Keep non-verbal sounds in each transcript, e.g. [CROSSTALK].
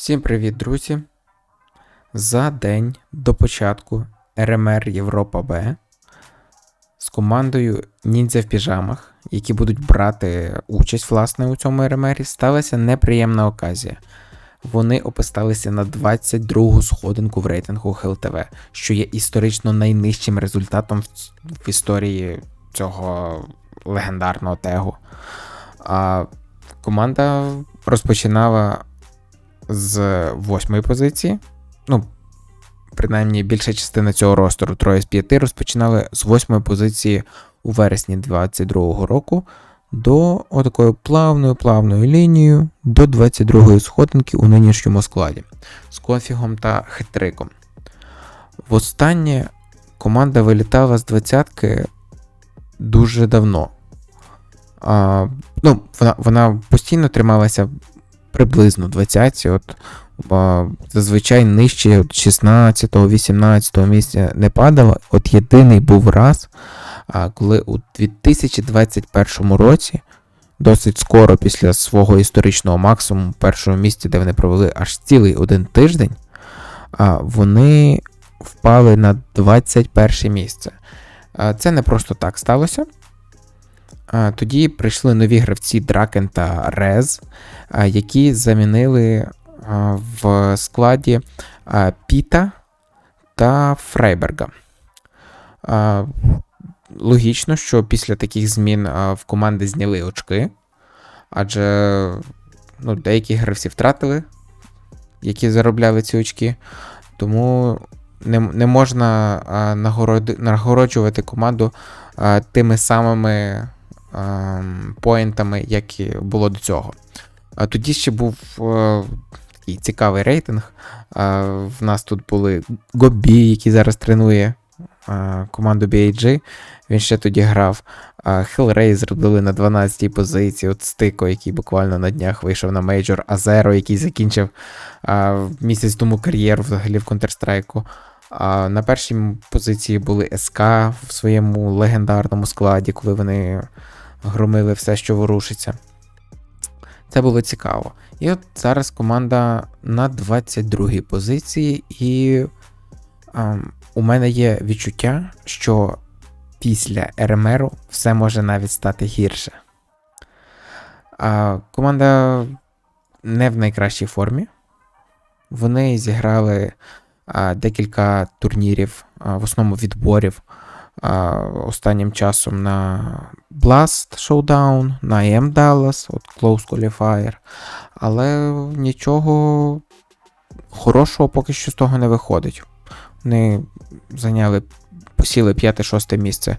Всім привіт, друзі! За день до початку РМР Європа Б з командою Ніндзя в піжамах, які будуть брати участь власне у цьому РМРі, сталася неприємна оказія. Вони описалися на 22-гу сходинку в рейтингу ХЛТВ, що є історично найнижчим результатом в, історії цього легендарного тегу. А команда розпочинала з восьмої позиції. Ну, принаймні, більша частина цього ростеру, троє з п'яти, розпочинали з восьмої позиції у вересні 22-го року до отакою плавною плавною лінією до 22-ї сходинки у нинішньому складі з конфігом та хитриком. Востаннє команда вилітала з двадцятки дуже давно. А, ну, вона, вона постійно трималася приблизно 20, от зазвичай нижче 16-18 місця не падала. От єдиний був раз, коли у 2021 році, досить скоро після свого історичного максимуму, першого місця, де вони провели аж цілий один тиждень, вони впали на 21 місце. Це не просто так сталося. Тоді прийшли нові гравці Дракен та Рез, які замінили в складі Піта та Фрейберга. Логічно, що після таких змін в команди зняли очки, адже ну, деякі гравці втратили, які заробляли ці очки. Тому не, не можна нагороджувати команду тими самими поінтами, як і було до цього. Тоді ще був е, такий цікавий рейтинг. Е, в нас тут були Гобі, який зараз тренує е, команду BAG. Він ще тоді грав. Hellraiser зробили на 12-й позиції. От Стико, який буквально на днях вийшов на мейджор, Азеро, який закінчив е, місяць тому кар'єру взагалі в Counter-Strike. На першій позиції були СК в своєму легендарному складі, коли вони громили все, що ворушиться. Це було цікаво. І от зараз команда на 22-й позиції, і ем, у мене є відчуття, що після РМРу все може навіть стати гірше. А, команда не в найкращій формі. Вони зіграли а, декілька турнірів, а, в основному відборів а, останнім часом на Blast Showdown, на EM Dallas, от Close Qualifier, але нічого хорошого поки що з того не виходить. Вони зайняли, посіли 5-6 місце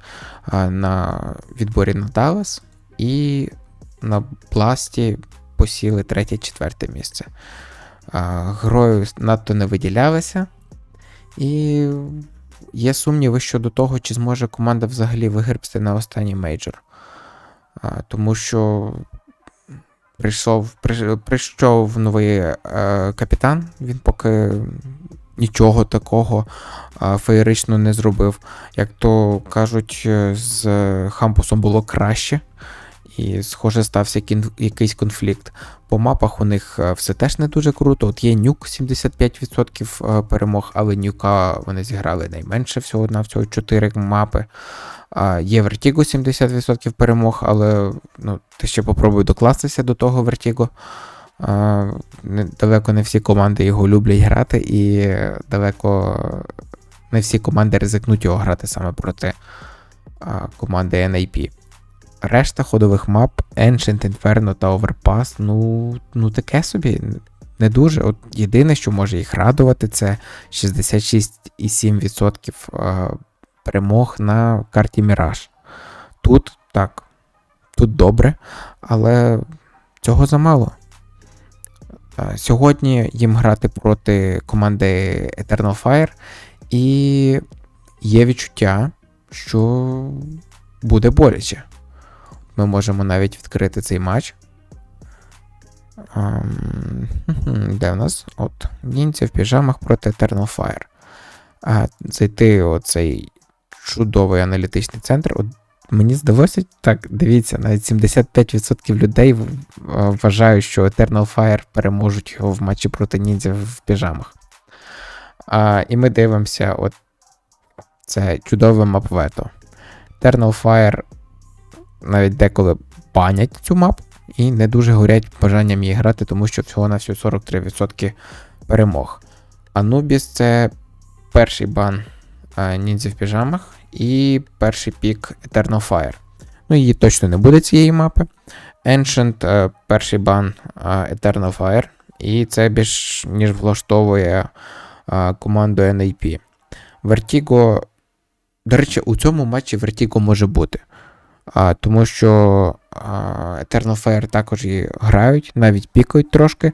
на відборі на Dallas і на Бласті посіли 3-4 місце. Грою надто не виділялися. І є сумніви щодо того, чи зможе команда взагалі вигребсти на останній мейджор. Тому що прийшов, прийшов новий е, капітан, він поки нічого такого феєрично не зробив. Як то кажуть, е, з Хампусом було краще. І, схоже, стався якийсь конфлікт. По мапах у них е, все теж не дуже круто. От є нюк 75% е, перемог, але нюка вони зіграли найменше всього на всього 4 мапи. Є Vertigo 70% перемог, але ну, ти ще попробуй докластися до того Vertigo. Далеко не всі команди його люблять грати, і далеко не всі команди ризикнуть його грати саме проти команди NIP. Решта ходових мап Ancient Inferno та Overpass, ну, ну таке собі, не дуже. От єдине, що може їх радувати, це 66,7% е, перемог на карті Mirage. Тут так, тут добре, але цього замало. Е, Сьогодні їм грати проти команди Eternal Fire, і є відчуття, що буде боляче. Ми можемо навіть відкрити цей матч. Ем, [LAUGHS] Де в нас? От, ніндзя в піжамах проти Eternal Fire. А, зайти у цей чудовий аналітичний центр. Мені здалося так, дивіться, навіть 75% людей вважають, що Eternal Fire переможуть його в матчі проти ніндзя в піжамах. А, і ми дивимося, от це чудове мапвето. Eternal Fire навіть деколи банять цю мапу і не дуже горять бажанням її грати, тому що всього на всього 43% перемог. Anubis це перший бан е, ніндзя в піжамах і перший пік Eternal Fire. Ну, її точно не буде цієї мапи. Ancient е, перший бан е, Eternal Fire, і це більш ніж влаштовує команду NAP. Vertigo. До речі, у цьому матчі Vertigo може бути. А, тому що а, Eternal Fire також її грають, навіть пікають трошки.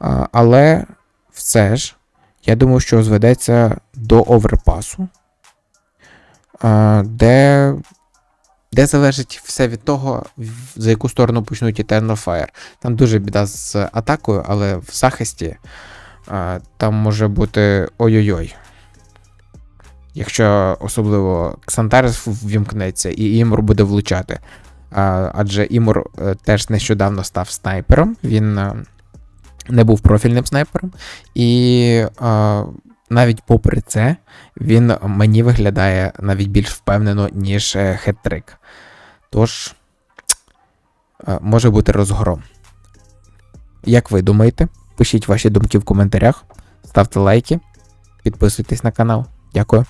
А, але все ж, я думаю, що зведеться до оверпасу, де, де залежить все від того, за яку сторону почнуть Eternal Fire. Там дуже біда з атакою, але в захисті там може бути ой-ой-ой. Якщо особливо Ксантарес ввімкнеться і Імур буде влучати. Адже Імур е, теж нещодавно став снайпером, він е, не був профільним снайпером. І е, навіть попри це, він мені виглядає навіть більш впевнено, ніж е, хет-трик. Тож, е, може бути розгром. Як ви думаєте? Пишіть ваші думки в коментарях, ставте лайки, підписуйтесь на канал. Дякую.